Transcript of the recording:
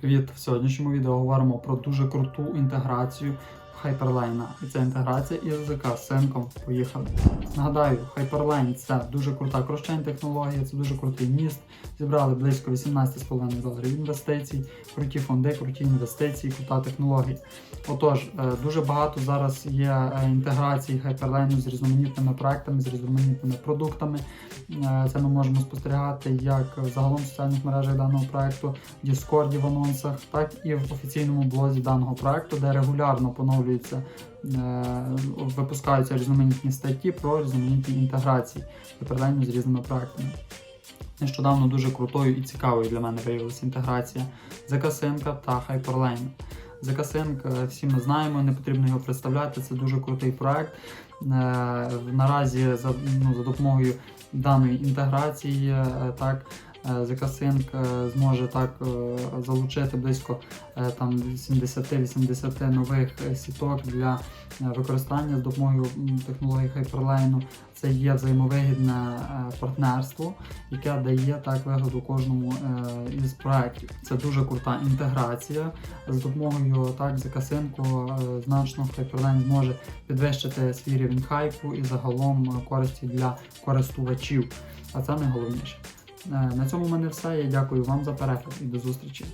Привіт! В сьогоднішньому відео говоримо про дуже круту інтеграцію Hyperline. І це інтеграція із язика з синком. Поїхали. Нагадаю, Hyperline це дуже крута кросчейн технологія, це дуже крутий міст. Зібрали близько 18,5 доларів інвестицій, круті фонди, круті інвестиції, крута технологія. Отож, е, дуже багато зараз є е, інтеграції Hyperline з різноманітними проектами, з різноманітними продуктами. Е, Це ми можемо спостерігати як загалом в соціальних мережах даного проекту, в Discord в анонсах, так і в офіційному блозі даного проекту, де регулярно поновлюються, е, випускаються різноманітні статті про різноманітні інтеграції Hyperline з різними проектами. Нещодавно дуже крутою і цікавою для мене виявилася інтеграція ZK-Sync та Hyperline. ZK-Sync, е, всі ми знаємо, не потрібно його представляти. Це дуже крутий проект. Е, Наразі за, ну, за допомогою даної інтеграції, так. Е, е, зможе так е, залучити близько е, там 70-80 нових е, сіток для використання з допомогою технології Hyperline. Це є взаємовигідне партнерство, яке дає так вигоду кожному із проєктів. Це дуже крута інтеграція. З допомогою так закасинку значно Hyperline зможе підвищити свій рівень хайпу і загалом користі для користувачів. А це найголовніше. Е, На цьому в мене все. Я дякую вам за перегляд і до зустрічі.